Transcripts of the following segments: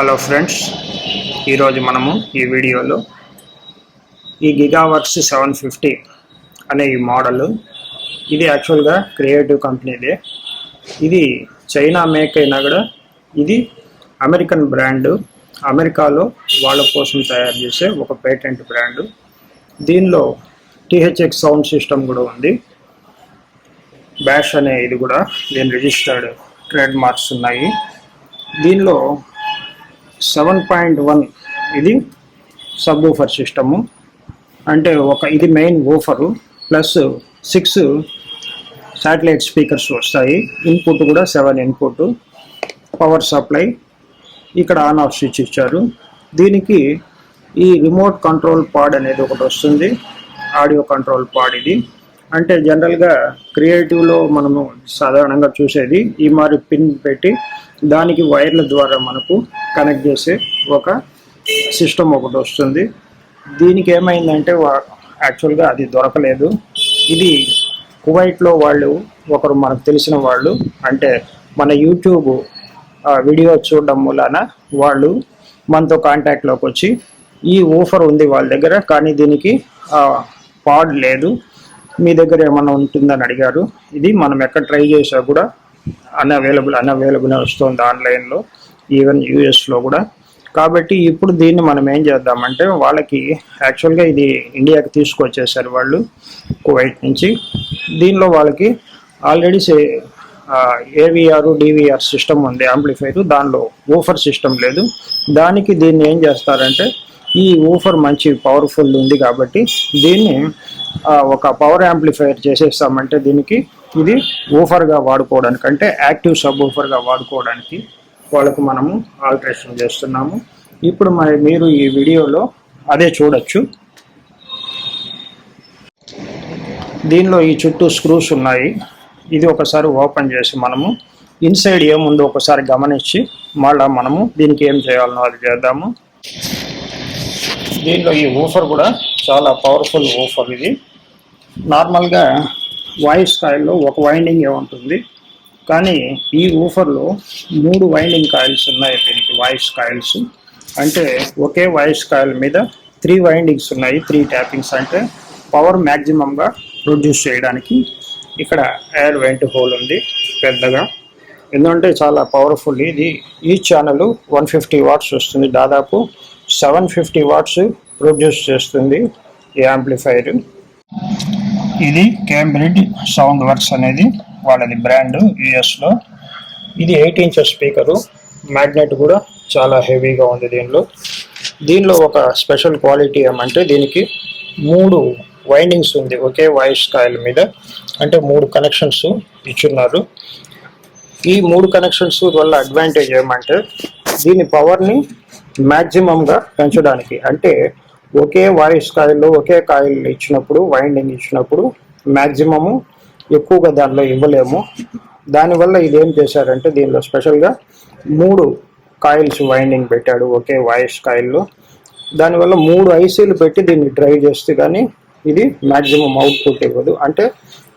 Hello friends ఈరోజు మనము ఈ వీడియోలో ఈ గిగావర్క్స్ సెవెన్ ఫిఫ్టీ అనే ఈ మోడల్ ఇది యాక్చువల్గా క్రియేటివ్ కంపెనీదే ఇది చైనా మేక్ అయినా కూడా ఇది అమెరికన్ బ్రాండ్ అమెరికాలో వాళ్ళ కోసం తయారు చేసే ఒక పేటెంట్ బ్రాండ్ దీనిలో టీహెచ్ఎక్స్ సౌండ్ సిస్టమ్ కూడా ఉంది. బ్యాష్ అనే ఇది కూడా దీని రిజిస్టర్డ్ ట్రేడ్ మార్క్స్ ఉన్నాయి. దీనిలో సెవెన్ పాయింట్ వన్ ఇది సబ్ ఊఫర్ సిస్టము అంటే ఒక ఇది main woofer plus six satellite speakers వస్తాయి. ఇన్పుట్ కూడా సెవెన్ ఇన్పుట్ పవర్ సప్లై ఇక్కడ ఆన్ ఆఫ్ స్విచ్ ఇచ్చారు. దీనికి ఈ రిమోట్ కంట్రోల్ పాడ్ అనేది ఒకటి వస్తుంది. ఆడియో కంట్రోల్ పాడ్ ఇది. అంటే జనరల్గా క్రియేటివ్లో మనము సాధారణంగా చూసేది ఈ మారి పిన్ పెట్టి దానికి వైర్ల ద్వారా మనకు కనెక్ట్ చేసే ఒక సిస్టమ్ ఒకటి వస్తుంది. దీనికి ఏమైందంటే వా- యాక్చువల్గా అది దొరకలేదు. ఇది కువైట్లో వాళ్ళు ఒకరు మనకు తెలిసిన వాళ్ళు అంటే మన యూట్యూబ్ వీడియో చూడడం మూలాన వాళ్ళు మనతో కాంటాక్ట్లోకి వచ్చి ఈ ఊఫర్ ఉంది వాళ్ళ దగ్గర కానీ దీనికి పాడ్ లేదు. మీ దగ్గర ఏమన్నా ఉంటుందని అడిగారు. ఇది మనం ఎక్కడ ట్రై చేసా కూడా అన్అవైలబుల్ అన్అవైలబుల్ వస్తుంది ఆన్లైన్లో ఈవెన్ యూఎస్లో కూడా. కాబట్టి ఇప్పుడు దీన్ని మనం ఏం చేద్దామంటే వాళ్ళకి యాక్చువల్గా ఇది ఇండియాకి తీసుకొచ్చేసారు వాళ్ళు కువైట్ నుంచి. దీనిలో వాళ్ళకి ఆల్రెడీ ఏవిఆర్ డివిఆర్ సిస్టమ్ ఉంది యాంప్లిఫైర్ దానిలో ఊఫర్ సిస్టమ్ లేదు. దానికి దీన్ని ఏం చేస్తారంటే ఈ ఊఫర్ మంచి పవర్ఫుల్ ఉంది కాబట్టి దీన్ని ఒక పవర్ యాంప్లిఫైయర్ చేసేస్తామంటే దీనికి ఇది ఊఫర్గా వాడుకోవడానికి అంటే యాక్టివ్ సబ్ ఊఫర్గా వాడుకోవడానికి వాళ్ళకు మనము ఆల్ట్రేషన్ చేస్తున్నాము. ఇప్పుడు మరి మీరు ఈ వీడియోలో అదే చూడొచ్చు. దీనిలో ఈ చుట్టూ స్క్రూస్ ఉన్నాయి. ఇది ఒకసారి ఓపెన్ చేసి మనము ఇన్సైడ్ ఏముందో ఒకసారి గమనించి మళ్ళా మనము దీనికి ఏం చేయాలనో అది చేద్దాము. దీనిలో ఈ ఊఫర్ కూడా చాలా పవర్ఫుల్ ఊఫర్ ఇది. నార్మల్గా వాయిస్ కాయిల్లో ఒక వైండింగ్ ఉంటుంది. కానీ ఈ ఊఫర్లో మూడు వైండింగ్ కాయిల్స్ ఉన్నాయి దీనికి వాయిస్ కాయిల్స్ అంటే ఒకే వాయిస్ కాయిల్ మీద త్రీ వైండింగ్స్ ఉన్నాయి త్రీ ట్యాపింగ్స్ అంటే పవర్ మ్యాక్సిమంగా ప్రొడ్యూస్ చేయడానికి ఇక్కడ ఎయిర్ వెంట్ హోల్ ఉంది పెద్దగా. ఎందుకంటే చాలా పవర్ఫుల్ ఇది. ఈ ఛానల్ వన్ ఫిఫ్టీ వాట్స్ వస్తుంది దాదాపు. సెవెన్ ఫిఫ్టీ వాట్స్ ప్రొడ్యూస్ చేస్తుంది ఈ యాంప్లిఫైర్ ఇది కేంబ్రిడ్జ్ సౌండ్ వర్క్స్ అనేది వాళ్ళది బ్రాండ్ యుఎస్లో. ఇది ఎయిట్ ఇంచెస్ స్పీకరు. మ్యాగ్నెట్ కూడా చాలా హెవీగా ఉంది దీనిలో. దీనిలో ఒక స్పెషల్ క్వాలిటీ ఏమంటే దీనికి మూడు వైండింగ్స్ ఉంది ఒకే వాయిస్ కాయిల్ మీద. అంటే మూడు కనెక్షన్స్ ఇచ్చున్నారు. ఈ మూడు కనెక్షన్స్ వల్ల అడ్వాంటేజ్ ఏమంటే దీని పవర్ని మ్యాక్సిమంగా పెంచడానికి. అంటే ఒకే వాయిస్ కాయిల్లో ఒకే కాయిల్ ఇచ్చినప్పుడు వైండింగ్ ఇచ్చినప్పుడు మ్యాక్సిమము ఎక్కువగా దానిలో ఇవ్వలేము. దానివల్ల ఇదేం చేశారంటే దీనిలో స్పెషల్గా మూడు కాయిల్స్ వైండింగ్ పెట్టాడు ఒకే వాయిస్ కాయిల్లో. దానివల్ల మూడు ఐసీలు పెట్టి దీన్ని డ్రైవ్ చేస్తే కానీ ఇది మ్యాక్సిమం అవుట్పుట్ ఇవ్వదు. అంటే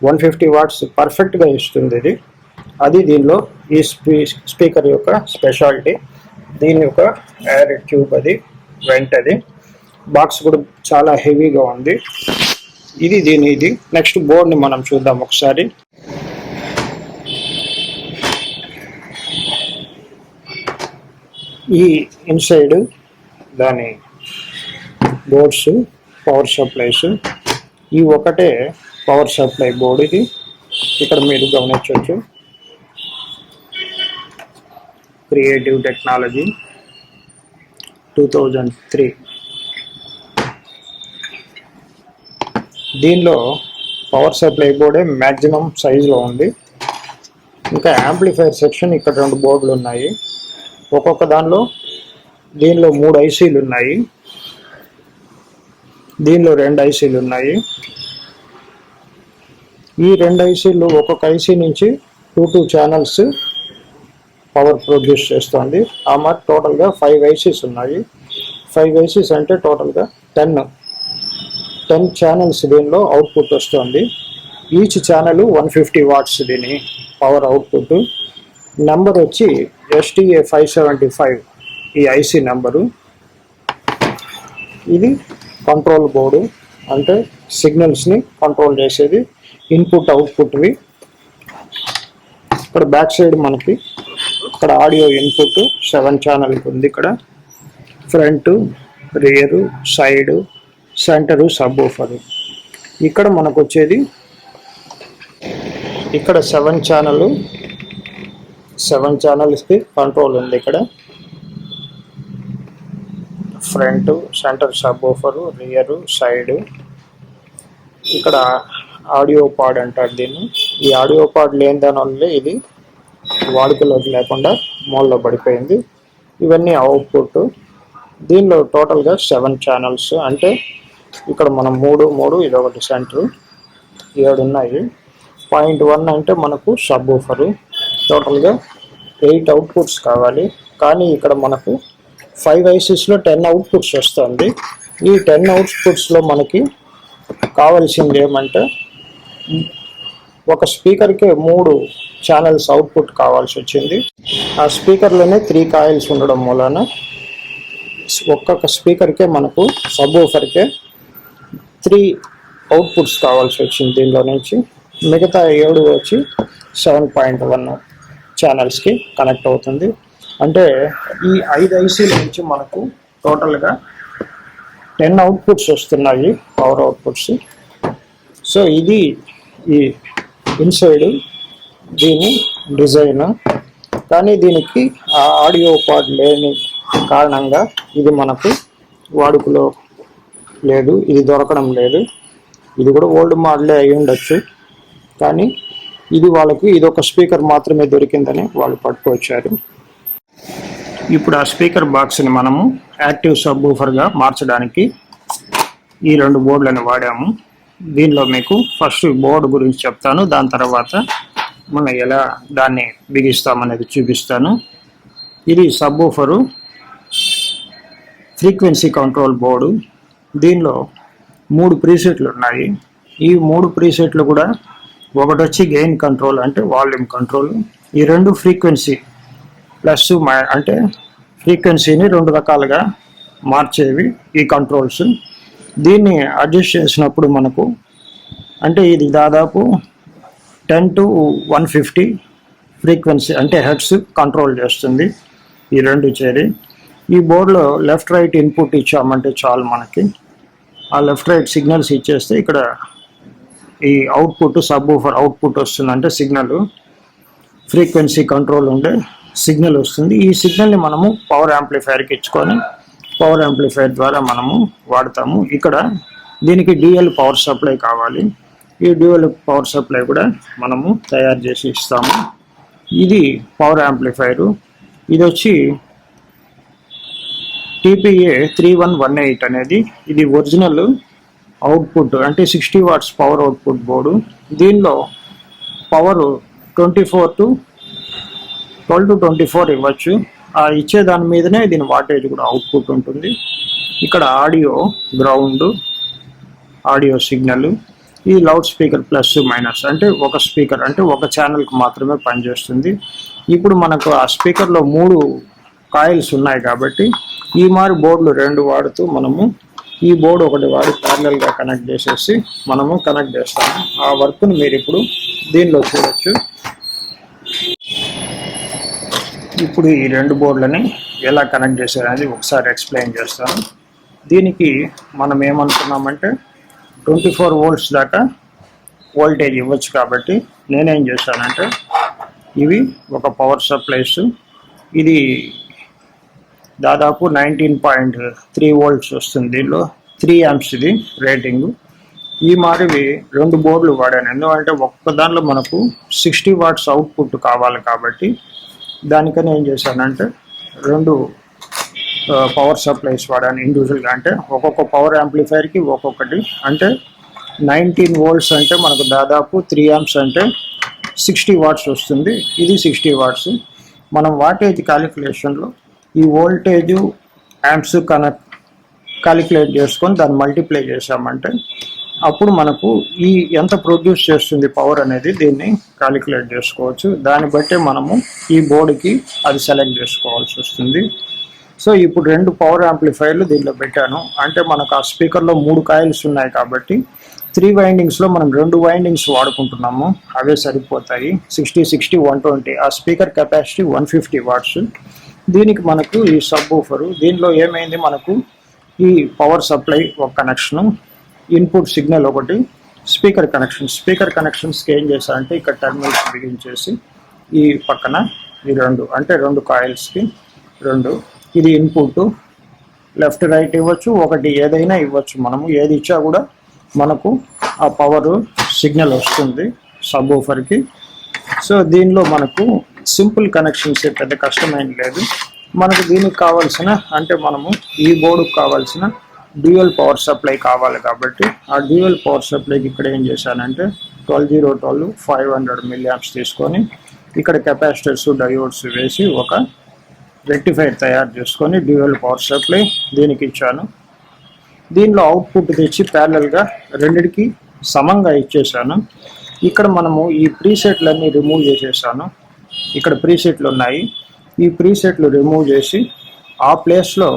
వన్ ఫిఫ్టీ వాట్స్ పర్ఫెక్ట్గా ఇస్తుంది ఇది. అది దీనిలో ఈ స్పీ స్పీకర్ యొక్క స్పెషాలిటీ. దీని ఒక ఎయిర్ ట్యూబ్ అది వెంట్ అది. బాక్స్ కూడా చాలా హెవీగా ఉంది. ఇది దీని ఇది. నెక్స్ట్ బోర్డ్ని మనం చూద్దాం ఒకసారి. ఈ ఇన్సైడ్ దాని బోర్డ్స్ పవర్ సప్లైస్ ఈ ఒకటే పవర్ సప్లై బోర్డు ఇది. ఇక్కడ మీరు గమనించవచ్చు. Creative technology two thousand three. దీనిలో పవర్ సప్లై బోర్డే మ్యాక్సిమం సైజులో ఉంది. ఇంకా యాంప్లిఫైర్ సెక్షన్ ఇక్కడ రెండు బోర్డులు ఉన్నాయి. ఒక్కొక్క దానిలో దీనిలో మూడు ఐసీలు ఉన్నాయి. దీనిలో రెండు ఐసీలు ఉన్నాయి. ఈ రెండు ఐసీలు ఒక్కొక్క ఐసీ నుంచి two two channels power produce చేస్తుంది. ఆ మరి టోటల్గా ఫైవ్ ఐసీస్ ఉన్నాయి. ఫైవ్ ఐసీస్ అంటే టోటల్గా టెన్ టెన్ ఛానల్స్ దీనిలో అవుట్పుట్ వస్తుంది. Each channel one fifty watts దీని పవర్ అవుట్పుట్ నెంబర్ వచ్చి ఎస్టీఏ ఫైవ్ సెవెంటీ ఫైవ్ ఈ ఐసి నెంబరు ఇది కంట్రోల్ బోర్డు అంటే సిగ్నల్స్ని కంట్రోల్ చేసేది. ఇన్పుట్ అవుట్పుట్వి ఇక్కడ బ్యాక్ సైడ్ మనకి ఇక్కడ ఆడియో ఇన్పుట్ సెవెన్ ఛానల్ ఉంది ఇక్కడ. Front rear side centre sub ఇక్కడ మనకు వచ్చేది ఇక్కడ సెవెన్ ఛానల్ సెవెన్ ఛానల్స్కి కంట్రోల్ ఉంది ఇక్కడ. Front centre sub woofer rear side ఇక్కడ ఆడియో పాడ్ అంటారు దీన్ని. ఈ ఆడియో పాడ్ లేని దాని వల్లే ఇది వాడుకలోకి లేకుండా మూలలో పడిపోయింది. ఇవన్నీ అవుట్పుట్. దీనిలో టోటల్గా సెవెన్ ఛానల్స్ అంటే ఇక్కడ మనం మూడు మూడు ఇది ఒకటి సెంటర్ ఏడు ఉన్నాయి. పాయింట్ వన్ అంటే మనకు సబ్ ఊఫరు టోటల్గా ఎయిట్ అవుట్పుట్స్ కావాలి. కానీ ఇక్కడ మనకు ఫైవ్ ఐసీస్లో టెన్ అవుట్పుట్స్ వస్తుంది. ఈ టెన్ అవుట్పుట్స్లో మనకి కావాల్సింది ఏమంటే ఒక స్పీకర్కి మూడు ఛానల్స్ అవుట్పుట్ కావాల్సి వచ్చింది. ఆ స్పీకర్లోనే త్రీ కాయిల్స్ ఉండడం వలన ఒక్కొక్క స్పీకర్కే మనకు సబ్ ఊఫర్కే త్రీ అవుట్పుట్స్ కావాల్సి వచ్చింది దీనిలో నుంచి. మిగతా ఏడు వచ్చి సెవెన్ పాయింట్ వన్ ఛానల్స్కి కనెక్ట్ అవుతుంది. అంటే ఈ ఐదు ఐసీల నుంచి మనకు టోటల్గా టెన్ అవుట్పుట్స్ వస్తున్నాయి పవర్ అవుట్పుట్స్ సో ఇది ఈ ఇన్సైడ్ దీని డిజైన్. కానీ దీనికి ఆ ఆడియో పాడ్ లేని కారణంగా ఇది మనకు వాడుకలో లేదు ఇది దొరకడం లేదు. ఇది కూడా ఓల్డ్ మోడలే అయి ఉండొచ్చు. కానీ ఇది వాళ్ళకి ఇది ఒక స్పీకర్ మాత్రమే దొరికిందని వాళ్ళు పట్టుకొచ్చారు. ఇప్పుడు ఆ స్పీకర్ బాక్స్ని మనము యాక్టివ్ సబ్ ఊఫర్గా మార్చడానికి ఈ రెండు బోర్డులను వాడాము. దీనిలో మీకు ఫస్ట్ బోర్డు గురించి చెప్తాను. దాని తర్వాత మనం ఎలా దాన్ని బిగిస్తామనేది చూపిస్తాను. ఇది సబ్ ఫ్రీక్వెన్సీ కంట్రోల్ బోర్డు దీనిలో మూడు ప్రీసెట్లు ఉన్నాయి. ఈ మూడు ప్రీసెట్లు కూడా ఒకటి వచ్చి గెయిన్ కంట్రోల్ అంటే వాల్యూమ్ కంట్రోల్ ఈ రెండు ఫ్రీక్వెన్సీ ప్లస్ అంటే ఫ్రీక్వెన్సీని రెండు రకాలుగా మార్చేవి ఈ కంట్రోల్స్ దీన్ని అడ్జస్ట్ చేసినప్పుడు మనకు అంటే ఇది దాదాపు ten to one fifty frequency అంటే హెడ్స్ కంట్రోల్ చేస్తుంది ఈ రెండు చేరి. ఈ బోర్డులో లెఫ్ట్ రైట్ ఇన్పుట్ ఇచ్చామంటే చాలు మనకి. ఆ లెఫ్ట్ రైట్ సిగ్నల్స్ ఇచ్చేస్తే ఇక్కడ ఈ అవుట్పుట్ సబ్ ఊఫర్ అవుట్పుట్ వస్తుందంటే సిగ్నల్ ఫ్రీక్వెన్సీ కంట్రోల్ ఉండే సిగ్నల్ వస్తుంది. ఈ సిగ్నల్ని మనము పవర్ యాంప్లిఫైర్కి ఇచ్చుకొని పవర్ యాంప్లిఫైయర్ ద్వారా మనము వాడతాము. ఇక్కడ దీనికి డిఎల్ పవర్ సప్లై కావాలి. ఈ డ్యూయల్ పవర్ సప్లై కూడా మనము తయారు చేసి ఇస్తాము. ఇది పవర్ యాంప్లిఫైరు ఇది వచ్చి TPA three one one eight అనేది ఇది ఒరిజినల్ అవుట్పుట్ అంటే sixty watts power output board. దీనిలో power twenty four to twelve to twenty four ఇవ్వచ్చు. ఆ ఇచ్చే దాని మీదనే దీని వాటేజ్ కూడా అవుట్పుట్ ఉంటుంది. ఇక్కడ ఆడియో గ్రౌండ్ ఆడియో సిగ్నల్ ఈ లౌడ్ స్పీకర్ ప్లస్ మైనస్ అంటే ఒక స్పీకర్ అంటే ఒక ఛానల్కి మాత్రమే పనిచేస్తుంది. ఇప్పుడు మనకు ఆ స్పీకర్లో మూడు కాయిల్స్ ఉన్నాయి కాబట్టి ఈ మారి బోర్డులు రెండు వాడుతూ మనము ఈ బోర్డు ఒకటి వాడి ప్యారలల్గా కనెక్ట్ చేసేసి మనము కనెక్ట్ చేస్తాము. ఆ వర్క్ను మీరు ఇప్పుడు దీనిలో చూడొచ్చు. ఇప్పుడు ఈ రెండు బోర్డులని ఎలా కనెక్ట్ చేశారనేది ఒకసారి ఎక్స్ప్లెయిన్ చేస్తాను. దీనికి మనం ఏమనుకున్నామంటే ట్వంటీ ఫోర్ వోల్ట్స్ దాకా వోల్టేజ్ ఇవ్వచ్చు కాబట్టి నేనేం చేశానంటే ఇవి ఒక పవర్ సప్లైస్ ఇది దాదాపు నైన్టీన్ పాయింట్ త్రీ వోల్ట్స్ వస్తుంది దీనిలో. త్రీ యామ్స్ ఇది రేటింగ్. ఈ మారివి రెండు బోర్డులు వాడాను. ఎందుకంటే ఒక్క దానిలో మనకు సిక్స్టీ వాట్స్ అవుట్పుట్ కావాలి కాబట్టి దానికని ఏం చేశానంటే రెండు పవర్ సప్లైస్ వాడాను ఇండివిజువల్గా అంటే ఒక్కొక్క పవర్ యాంప్లిఫైర్కి ఒక్కొక్కటి. అంటే నైన్టీన్ వోల్ట్స్ అంటే మనకు దాదాపు త్రీ యాంప్స్ అంటే సిక్స్టీ వాట్స్ వస్తుంది. ఇది సిక్స్టీ వాట్స్ మనం వాటేజ్ క్యాలిక్యులేషన్లో ఈ వోల్టేజ్ యాంప్స్ కనెక్ట్ క్యాలిక్యులేట్ చేసుకొని దాన్ని మల్టిప్లై చేసామంటే అప్పుడు మనకు ఈ ఎంత ప్రొడ్యూస్ చేస్తుంది పవర్ అనేది దీన్ని క్యాలిక్యులేట్ చేసుకోవచ్చు. దాన్ని బట్టే మనము ఈ బోర్డుకి అది సెలెక్ట్ చేసుకోవాల్సి వస్తుంది. సో ఇప్పుడు రెండు పవర్ యాంప్లిఫైర్లు దీనిలో పెట్టాను. అంటే మనకు ఆ స్పీకర్లో మూడు కాయిల్స్ ఉన్నాయి కాబట్టి త్రీ వైండింగ్స్లో మనం రెండు వైండింగ్స్ వాడుకుంటున్నాము. అవే సరిపోతాయి. సిక్స్టీ సిక్స్టీ వన్ ట్వంటీ ఆ speaker capacity one fifty watts దీనికి మనకు ఈ సబ్ ఊఫరు దీనిలో ఏమైంది మనకు ఈ పవర్ సప్లై ఒక కనెక్షను ఇన్పుట్ సిగ్నల్ ఒకటి స్పీకర్ కనెక్షన్. స్పీకర్ కనెక్షన్స్కి ఏం చేశారంటే ఇక్కడ టెర్మినల్స్ బిగించేసి ఈ పక్కన ఈ రెండు అంటే రెండు కాయిల్స్కి రెండు. ఇది ఇన్పుట్. లెఫ్ట్ రైట్ ఇవ్వచ్చు. ఒకటి ఏదైనా ఇవ్వచ్చు మనము. ఏది ఇచ్చా కూడా మనకు ఆ పవర్ సిగ్నల్ వస్తుంది సబ్ ఊఫర్కి సో దీనిలో మనకు సింపుల్ కనెక్షన్స్ పెద్ద కష్టమైన లేదు. మనకు దీనికి కావాల్సిన అంటే మనము ఈ బోర్డుకు కావాల్సిన డ్యూయల్ పవర్ సప్లై కావాలి కాబట్టి ఆ డ్యూయల్ పవర్ సప్లైకి ఇక్కడ ఏం చేశానంటే twelve zero twelve five hundred milliamps తీసుకొని ఇక్కడ కెపాసిటర్స్ డయోడ్స్ వేసి ఒక రెక్టిఫైర్ తయారు చేసుకొని డ్యూయల్ పవర్ సప్లై దీనికి ఇచ్చాను. దీనిలో అవుట్పుట్ తెచ్చి ప్యారలల్గా రెండిటికి సమంగా ఇచ్చేసాను ఇక్కడ మనము ఈ ప్రీసెట్లన్నీ రిమూవ్ చేసేసాను. ఇక్కడ ప్రీసెట్లు ఉన్నాయి. ఈ ప్రీసెట్లు రిమూవ్ చేసి ఆ ప్లేస్లో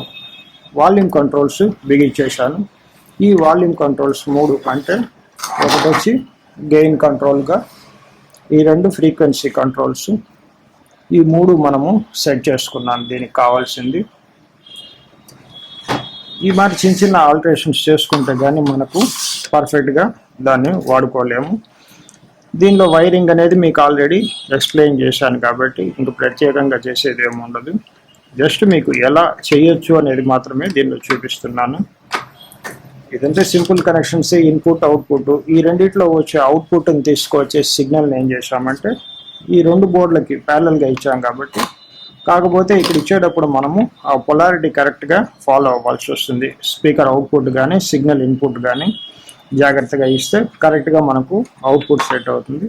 వాల్యూమ్ కంట్రోల్స్ బిగించేశాను ఈ వాల్యూమ్ కంట్రోల్స్ మూడు అంటే ఒకటి వచ్చి గెయిన్ కంట్రోల్గా ఈ రెండు ఫ్రీక్వెన్సీ కంట్రోల్స్. ఈ మూడు మనము సెట్ చేసుకున్నాను దీనికి కావాల్సింది. ఈ మరి చిన్న చిన్న ఆల్టరేషన్స్ చేసుకుంటే కానీ మనకు పర్ఫెక్ట్గా దాన్ని వాడుకోలేము. దీనిలో వైరింగ్ అనేది మీకు ఆల్రెడీ ఎక్స్ప్లెయిన్ చేశాను కాబట్టి ఇంక ప్రత్యేకంగా చేసేది ఏమి ఉండదు జస్ట్ మీకు ఎలా చేయొచ్చు అనేది మాత్రమే దీనిలో చూపిస్తున్నాను. ఇదంటే సింపుల్ కనెక్షన్స్ ఇన్పుట్ అవుట్పుట్. ఈ రెండిట్లో వచ్చే అవుట్పుట్ని తీసుకొచ్చే సిగ్నల్ని ఏం చేశామంటే ఈ రెండు బోర్డులకి ప్యారలల్గా ఇచ్చాం కాబట్టి కాకపోతే ఇక్కడ ఇచ్చేటప్పుడు మనము ఆ పొలారిటీ కరెక్ట్గా ఫాలో అవ్వాల్సి వస్తుంది. స్పీకర్ అవుట్పుట్ కానీ సిగ్నల్ ఇన్పుట్ కానీ జాగ్రత్తగా ఇస్తే కరెక్ట్గా మనకు అవుట్పుట్ సెట్ అవుతుంది.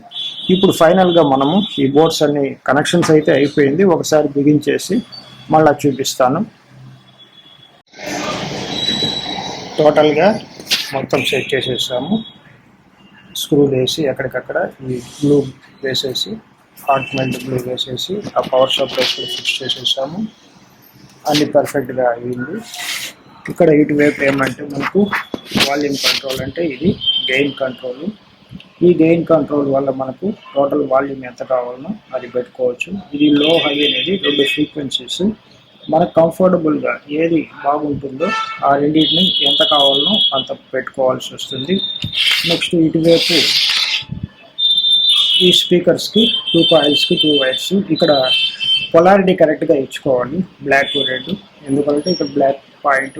ఇప్పుడు ఫైనల్గా మనము ఈ బోర్డ్స్ అన్ని కనెక్షన్స్ అయితే అయిపోయింది. ఒకసారి బిగించేసి మళ్ళీ చూపిస్తాను. టోటల్గా మొత్తం సెట్ చేసేసాము. స్క్రూ వేసి ఎక్కడికక్కడ ఈ గ్లూ వేసేసి హాట్ బ్లూ గ్లూ వేసేసి ఆ పవర్ సప్లైస్ ఫిక్స్ చేసేసాము. అన్ని పర్ఫెక్ట్గా అయింది. ఇక్కడ ఇటువైపు ఏమంటే మనకు వాల్యూమ్ కంట్రోల్ అంటే ఇది గెయిన్ కంట్రోల్ ఈ గెయిన్ కంట్రోల్ వల్ల మనకు టోటల్ వాల్యూమ్ ఎంత కావాలనో అది పెట్టుకోవచ్చు. ఇది లో హై అనేది రెండు ఫ్రీక్వెన్సీస్ మనకు కంఫర్టబుల్గా ఏది బాగుంటుందో ఆ రెండింటిని ఎంత కావాలనో అంత పెట్టుకోవాల్సి వస్తుంది. నెక్స్ట్ ఇటువైపు ఈ స్పీకర్స్కి టూ కాయిల్స్కి టూ వైర్స్ ఇక్కడ పొలారిటీ కరెక్ట్గా ఇచ్చుకోవాలి. బ్లాక్ రెడ్ ఎందుకంటే ఇక్కడ బ్లాక్ పాయింట్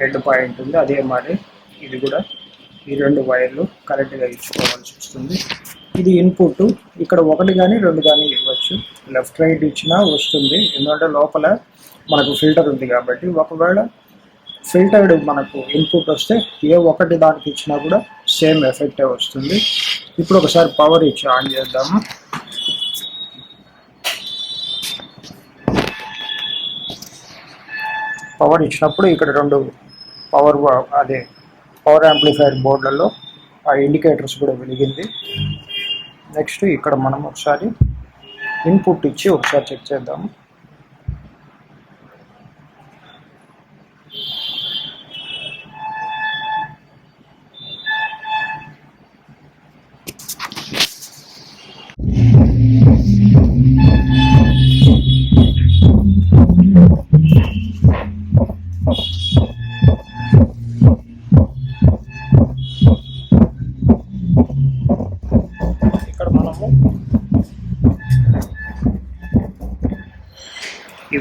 రెడ్ పాయింట్ ఉంది. అదే మరి ఇది కూడా ఈ రెండు వైర్లు కరెక్ట్గా ఇచ్చుకోవాల్సి వస్తుంది. ఇది ఇన్పుట్. ఇక్కడ ఒకటి కానీ రెండు కానీ ఇవ్వచ్చు. లెఫ్ట్ రైట్ ఇచ్చినా వస్తుంది. ఎందుకంటే లోపల మనకు ఫిల్టర్ ఉంది కాబట్టి ఒకవేళ ఫిల్టర్డ్ మనకు ఇన్పుట్ వస్తే ఏ ఒకటి దానికి ఇచ్చినా కూడా సేమ్ ఎఫెక్టే వస్తుంది. ఇప్పుడు ఒకసారి పవర్ ఇచ్చి ఆన్ చేద్దాము. పవర్ ఇచ్చినప్పుడు ఇక్కడ రెండు పవర్ అదే పవర్ యాంప్లిఫైర్ బోర్డులలో ఆ ఇండికేటర్స్ కూడా వెలిగింది. నెక్స్ట్ ఇక్కడ మనం ఒకసారి ఇన్పుట్ ఇచ్చి ఒకసారి చెక్ చేద్దాము.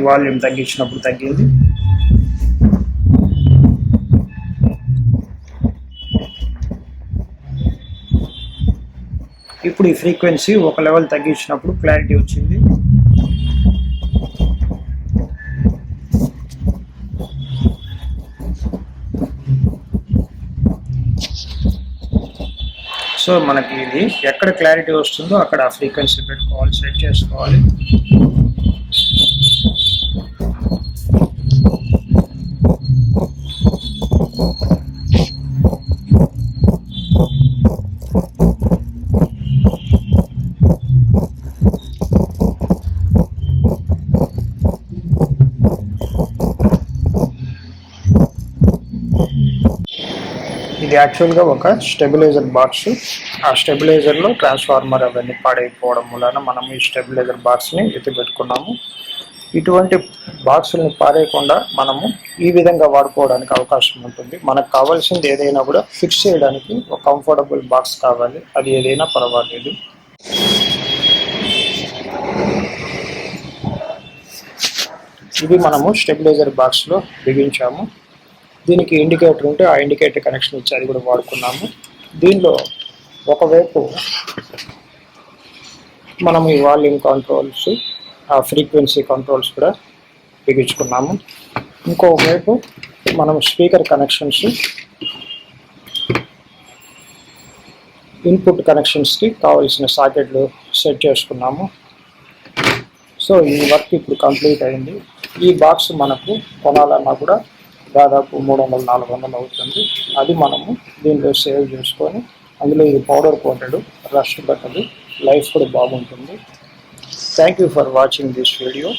వాల్యూమ్ తగ్గించినప్పుడు తగ్గింది. ఇప్పుడు ఈ ఫ్రీక్వెన్సీ ఒక లెవెల్ తగ్గించినప్పుడు క్లారిటీ వచ్చింది. సో మనకి ఇది ఎక్కడ క్లారిటీ వస్తుందో అక్కడ ఫ్రీక్వెన్సీ పెట్టుకోవాలి సెట్ చేసుకోవాలి. ఇది యాక్చువల్గా ఒక స్టెబిలైజర్ బాక్స్ ఆ స్టెబిలైజర్లో ట్రాన్స్ఫార్మర్ అవన్నీ పాడైపోవడం వలన మనం ఈ స్టెబిలైజర్ బాక్స్ని ఎత్తి పెట్టుకున్నాము. ఇటువంటి బాక్సులను పారేయకుండా మనము ఈ విధంగా వాడుకోవడానికి అవకాశం ఉంటుంది. మనకు కావాల్సింది ఏదైనా కూడా ఫిక్స్ చేయడానికి ఒక కంఫర్టబుల్ బాక్స్ కావాలి. అది ఏదైనా పర్వాలేదు. ఇది మనము స్టెబిలైజర్ బాక్స్లో బిగించాము. దీనికి ఇండికేటర్ ఉంటే ఆ ఇండికేటర్ కనెక్షన్ ఇచ్చి అది కూడా వాడుకున్నాము. దీనిలో ఒకవైపు మనం ఈ వాల్యూమ్ కంట్రోల్స్ ఆ ఫ్రీక్వెన్సీ కంట్రోల్స్ కూడా బిగించుకున్నాము. ఇంకోవైపు మనం స్పీకర్ కనెక్షన్స్ ఇన్పుట్ కనెక్షన్స్కి కావాల్సిన సాకెట్లు సెట్ చేసుకున్నాము. సో ఈ వర్క్ ఇప్పుడు కంప్లీట్ అయింది. ఈ బాక్స్ మనకు కొనాలన్నా కూడా దాదాపు మూడు వందలు నాలుగు వందలు అవుతుంది. అది మనము దీంట్లో సేవ్ చేసుకొని అందులో ఇది పౌడర్ కోటెడ్ రష్ పెట్టదు లైఫ్ కూడా బాగుంటుంది. Thank you for watching this video.